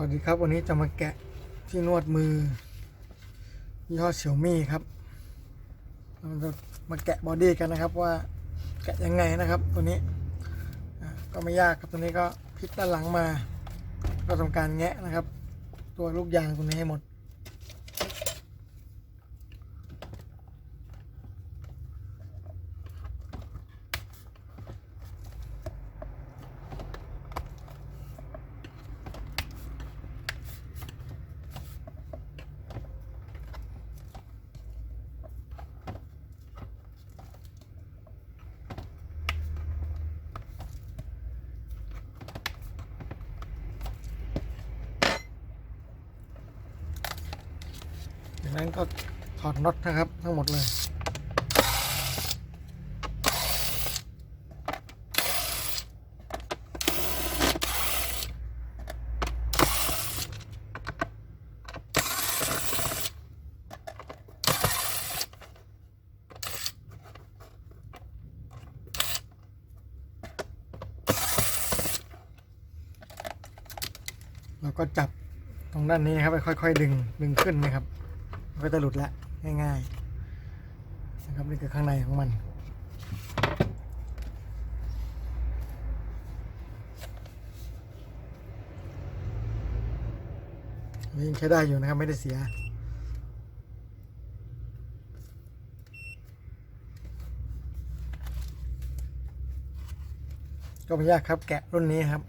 สวัสดีครับ วันนี้จะมาแกะที่นวดมือยี่ห้อเฉียวมี่ครับเราจะมาแกะบอดี้กันนะครับว่าแกะยังไงนะครับตัวนี้ก็ไม่ยากครับตัวนี้ก็พลิกด้านหลังมา ก็ทำการแงะนะครับ ตัวลูกยางตัวนี้ให้หมด จากนั้นก็ถอดน็อตนะครับ ทั้งหมดเลย เราก็จับตรงด้านนี้นะครับไปค่อยๆดึงดึงขึ้นนะครับ มันก็จะหลุดล้วง่ายๆนะครับนี่คือข้างในของมันยังใช้ได้อยู่นะครับไม่ได้เสียก็ไม่ยากครับแกะรุ่นนี้ครับ